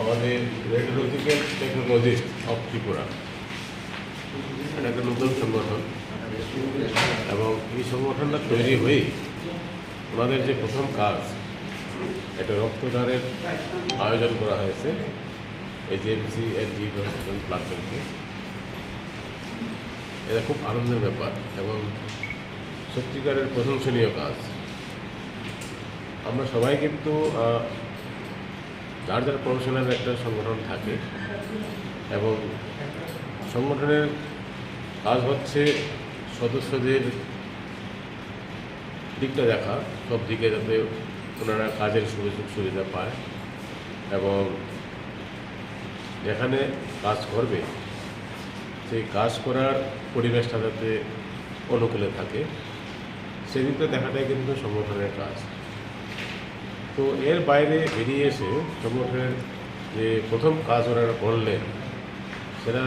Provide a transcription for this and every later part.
আমাদের radiological technologist of Tripura. এটা একটা নতুন সংগঠন। এবং এই সংগঠনটা তৈরি হয়েই ওনাদের যে প্রথম কাজ একটা রক্তদানের আয়োজন করা হয়েছে এজিএমসি এর জি হসপিটাল প্ল্যাটফর্মকে এটা খুব আনন্দের ব্যাপার এবং সত্যিকারের প্রশংসনীয় কাজ। আমরা সবাই কিন্তু যার যার প্রফেশনাল একটা সংগঠন থাকে এবং সংগঠনের কাজ হচ্ছে সদস্যদের দিকটা দেখা, সব দিকে যাতে ওনারা কাজের সুযোগ সুবিধা পায় এবং যেখানে কাজ করবে, সেই কাজ করার পরিবেশটা যাতে অনুকূলে থাকে। সেদিকটা দেখাটাই কিন্তু সংগঠনের কাজ। তো এর বাইরে বেরিয়ে এসে সংগঠনের যে প্রথম কাজ ওনারা করলেন, সেটা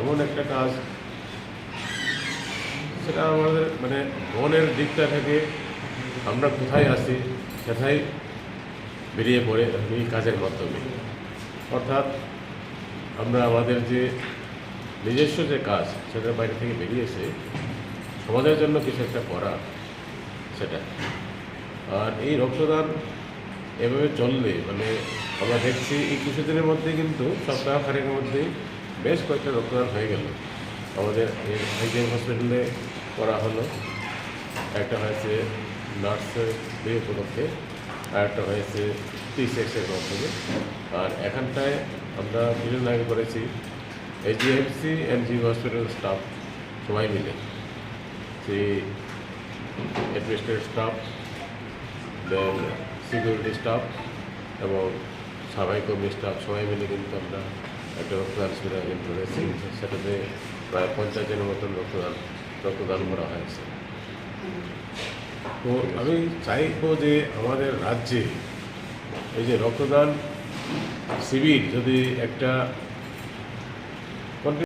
এমন একটা কাজ, সেটা আমাদের মানে মনের দিকটা থেকে আমরা কোথায় আসি সেটাই বেরিয়ে পড়ে এই কাজের মাধ্যমে। অর্থাৎ আমরা আমাদের যে নিজস্ব যে কাজ, সেটার বাইরে থেকে বেরিয়ে এসে সমাজের জন্য কিছু একটা করা, সেটা। আর এই রক্তদান এভাবে চললে মানে আমরা দেখছি এই কিছুদিনের মধ্যে কিন্তু সপ্তাহ খানেকের মধ্যেই বেশ কয়েকটা রক্তদান হয়ে গেল। আমাদের হাইজিএম হসপিটালে করা হলো। একটা হয়েছে নার্সের বিয়ে উপলক্ষে, আর একটা হয়েছে টি সেক্সের মাধ্যমে। আর এখানটায় আমরা কিছুদিন আগে করেছি HDFC and G hospital staff সবাই মিলে। সেই administrative staff then security staff এবং কর্মী স্টাফ সবাই মিলে কিন্তু আমরা একটা রক্তদান শিবির আয়োজন করেছি। সেটাতে প্রায় পঞ্চাশ জনের মতন রক্তদান রক্তদান করা হয়েছে। তো আমি চাইব যে আমাদের রাজ্যে এই যে রক্তদান শিবির যদি একটা